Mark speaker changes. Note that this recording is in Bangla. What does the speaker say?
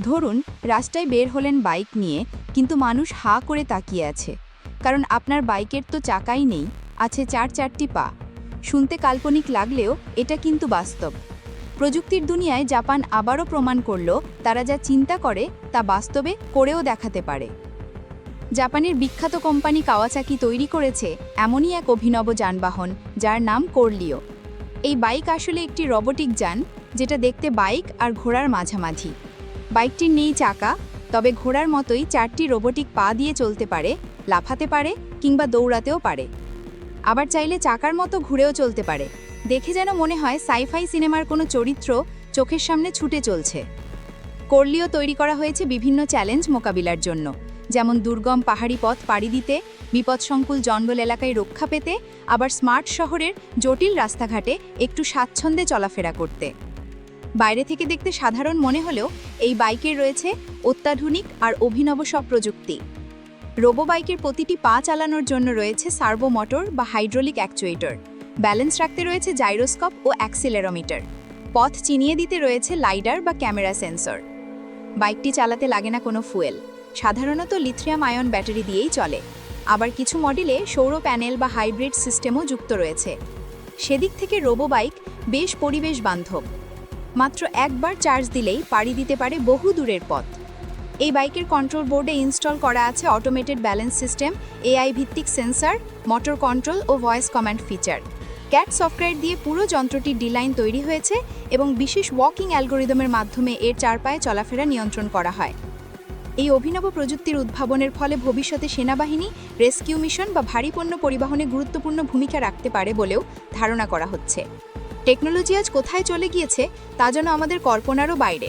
Speaker 1: ধরুন, রাস্তায় বের হলেন বাইক নিয়ে, কিন্তু মানুষ হা করে তাকিয়ে আছে। কারণ আপনার বাইকের তো চাকাই নেই, আছে চার চারটি পা। শুনতে কাল্পনিক লাগলেও এটা কিন্তু বাস্তব। প্রযুক্তির দুনিয়ায় জাপান আবারও প্রমাণ করল, তারা যা চিন্তা করে, তা বাস্তবে করেও দেখাতে পারে। জাপানের বিখ্যাত কোম্পানি কাওয়াচাকি তৈরি করেছে এমনই এক অভিনব যানবাহন, যার নাম কোরলিও। এই বাইক আসলে একটি রোবোটিক যান, যেটা দেখতে বাইক আর ঘোড়ার মাঝামাঝি। বাইকটির নেই চাকা, তবে ঘোড়ার মতোই চারটি রোবোটিক পা দিয়ে চলতে পারে, লাফাতে পারে কিংবা দৌড়াতেও পারে। আবার চাইলে চাকার মতো ঘুরেও চলতে পারে। দেখে যেন মনে হয় সাইফাই সিনেমার কোনো চরিত্র চোখের সামনে ছুটে চলছে। করলিও তৈরি করা হয়েছে বিভিন্ন চ্যালেঞ্জ মোকাবিলার জন্য, যেমন দুর্গম পাহাড়ি পথ পাড়ি দিতে, বিপদসংকুল জঙ্গল এলাকায় রক্ষা পেতে, আবার স্মার্ট শহরের জটিল রাস্তাঘাটে একটু স্বাচ্ছন্দ্যে চলাফেরা করতে। বাইরে থেকে দেখতে সাধারণ মনে হলেও এই বাইকের রয়েছে অত্যাধুনিক আর অভিনব সব প্রযুক্তি। রোবো বাইকের প্রতিটি পা চালানোর জন্য রয়েছে সার্ভো মোটর বা হাইড্রোলিক অ্যাকচুয়েটর। ব্যালেন্স রাখতে রয়েছে জাইরোস্কোপ ও অ্যাক্সিলেরোমিটার। পথ চিনিয়ে দিতে রয়েছে লাইডার বা ক্যামেরা সেন্সর। বাইকটি চালাতে লাগে না কোনো ফুয়েল। সাধারণত লিথিয়াম আয়ন ব্যাটারি দিয়েই চলে। আবার কিছু মডেলে সৌর প্যানেল বা হাইব্রিড সিস্টেমও যুক্ত রয়েছে। সেদিক থেকে রোবো বাইক বেশ পরিবেশ বান্ধব মাত্র একবার চার্জ দিলেই পাড়ি দিতে পারে বহু দূরের পথ। এই বাইকের কন্ট্রোল বোর্ডে ইনস্টল করা আছে অটোমেটেড ব্যালেন্স সিস্টেম এআই ভিত্তিক সেন্সর মোটর কন্ট্রোল ও ভয়েস কমান্ড ফিচার ক্যাট সফটওয়্যার দিয়ে পুরো যন্ত্রটির ডিলাইন তৈরি হয়েছে এবং বিশেষ ওয়াকিং অ্যালগোরিদমের মাধ্যমে এর চারপায়ে চলাফেরা নিয়ন্ত্রণ করা হয়। এই অভিনব প্রযুক্তির উদ্ভাবনের ফলে ভবিষ্যতে সেনাবাহিনী রেস্কিউ মিশন বা ভারী পণ্য পরিবহনে গুরুত্বপূর্ণ ভূমিকা রাখতে পারে বলেও ধারণা করা হচ্ছে। টেকনোলজি আজ কোথায় চলে গিয়েছে তা যেন আমাদের কল্পনারও বাইরে।